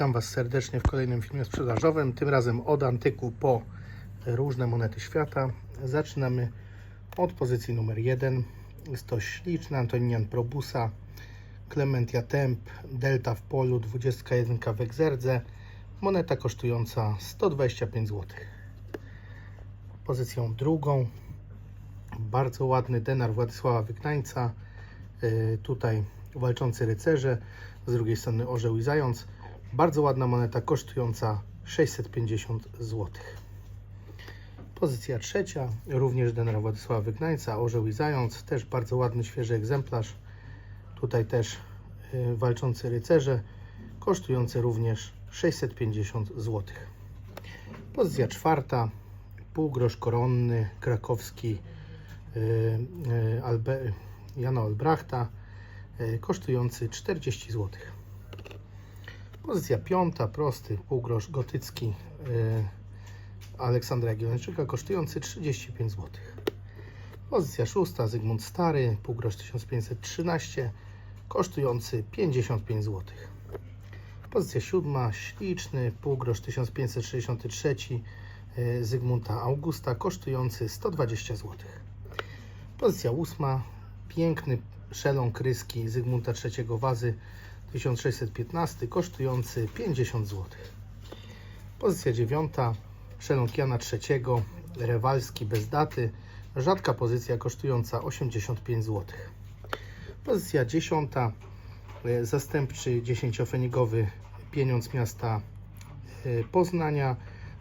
Witam Was serdecznie w kolejnym filmie sprzedażowym. Tym razem od antyku po różne monety świata. Zaczynamy od pozycji numer 1. Jest to śliczny Antoninian Probusa, Clementia Temp, Delta w polu, 21 w egzerdze. Moneta kosztująca 125 zł. Pozycją drugą bardzo ładny denar Władysława Wygnańca. Yy, tutaj walczący rycerze, z drugiej strony orzeł i zając. Bardzo ładna moneta kosztująca 650 zł. Pozycja trzecia, również denar Władysława Wygnańca, orzeł i zając. Też bardzo ładny, świeży egzemplarz. Tutaj też yy, walczący rycerze, kosztujący również 650 zł. Pozycja czwarta, półgrosz koronny, krakowski yy, yy, Albe, Jana Olbrachta, yy, kosztujący 40 zł. Pozycja piąta, prosty półgrosz gotycki yy, Aleksandra Jagiellończyka, kosztujący 35 zł. Pozycja szósta, Zygmunt Stary, półgrosz 1513, kosztujący 55 zł. Pozycja siódma, śliczny półgrosz 1563 yy, Zygmunta Augusta, kosztujący 120 zł. Pozycja ósma, piękny szelon kryski Zygmunta III Wazy 1615, kosztujący 50 zł. Pozycja dziewiąta, szelon Jana III Rewalski bez daty, rzadka pozycja kosztująca 85 zł. Pozycja dziesiąta, e, zastępczy dziesięciofenigowy pieniądz miasta e, Poznania,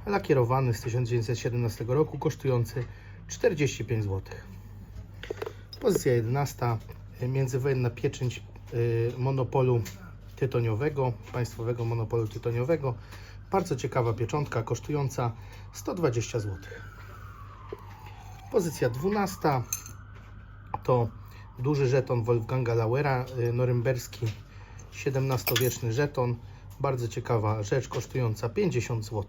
lakierowany z 1917 roku, kosztujący 45 zł. Pozycja 11. Międzywojenna pieczęć monopolu tytoniowego, państwowego monopolu tytoniowego. Bardzo ciekawa pieczątka, kosztująca 120 zł. Pozycja 12. To duży żeton Wolfganga Lauera, y, norymberski XVII-wieczny żeton. Bardzo ciekawa rzecz, kosztująca 50 zł.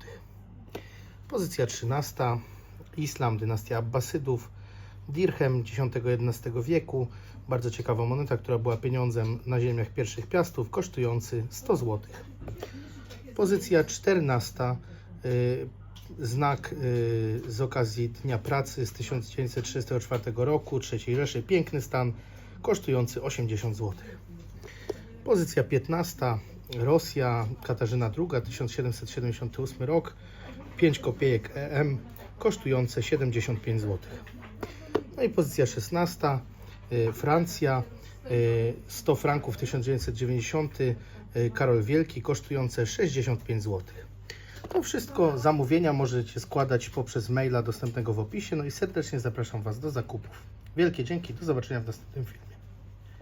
Pozycja 13. Islam, dynastia Abbasydów. Dirhem X-XI wieku. Bardzo ciekawa moneta, która była pieniądzem na ziemiach pierwszych piastów, kosztujący 100 zł. Pozycja 14. y, Znak y, z okazji Dnia Pracy z 1934 roku, III Rzeszy. Piękny stan, kosztujący 80 zł. Pozycja 15. Rosja, Katarzyna II, 1778 rok. 5 kopiejek EM, kosztujące 75 zł. No i pozycja 16. y, Francja. y, 100 franków 1990. y, Karol Wielki, kosztujące 65 zł. To wszystko zamówienia możecie składać poprzez maila dostępnego w opisie. No i serdecznie zapraszam Was do zakupów. Wielkie dzięki, do zobaczenia w następnym filmie.